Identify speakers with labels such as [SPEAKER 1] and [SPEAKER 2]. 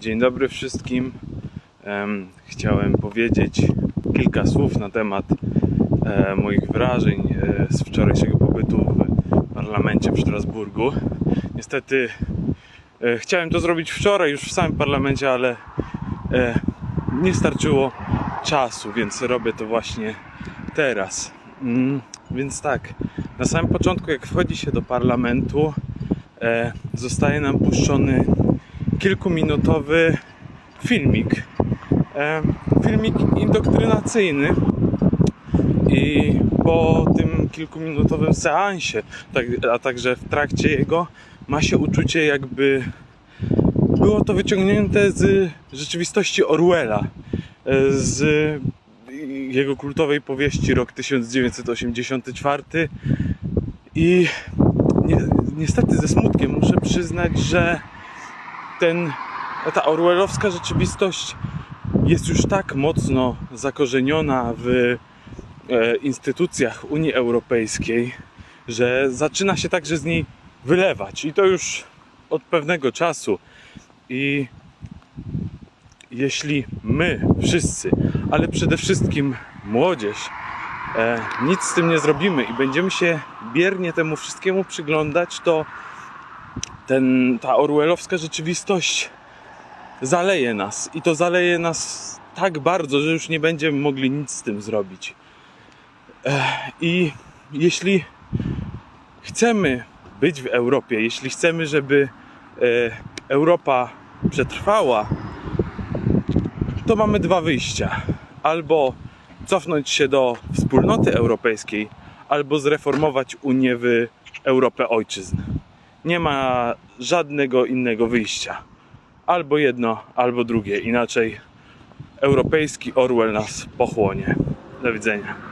[SPEAKER 1] Dzień dobry wszystkim. Em, Chciałem powiedzieć kilka słów na temat e, moich wrażeń e, z wczorajszego pobytu w parlamencie w Strasburgu. Niestety e, chciałem to zrobić wczoraj już w samym parlamencie, ale nie starczyło czasu, więc robię to właśnie teraz. Mm, Więc tak, na samym początku, jak wchodzi się do parlamentu, zostaje nam puszczony kilkuminutowy filmik. E, filmik indoktrynacyjny. I po tym kilkuminutowym seansie, tak, a także w trakcie jego, ma się uczucie, jakby było to wyciągnięte z rzeczywistości Orwella, e, z jego kultowej powieści rok 1984. I ni niestety ze smutkiem muszę przyznać, że ten, ta orwellowska rzeczywistość jest już tak mocno zakorzeniona w e, instytucjach Unii Europejskiej, że zaczyna się także z niej wylewać i to już od pewnego czasu. I jeśli my wszyscy, ale przede wszystkim młodzież, e, nic z tym nie zrobimy i będziemy się biernie temu wszystkiemu przyglądać, to ten, ta orwellowska rzeczywistość zaleje nas. I to zaleje nas tak bardzo, że już nie będziemy mogli nic z tym zrobić. I jeśli chcemy być w Europie, jeśli chcemy, żeby e, Europa przetrwała, to mamy dwa wyjścia. Albo cofnąć się do wspólnoty europejskiej, albo zreformować Unię w Europę ojczyzn. Nie ma żadnego innego wyjścia. Albo jedno, albo drugie. Inaczej europejski Orwell nas pochłonie. Do widzenia.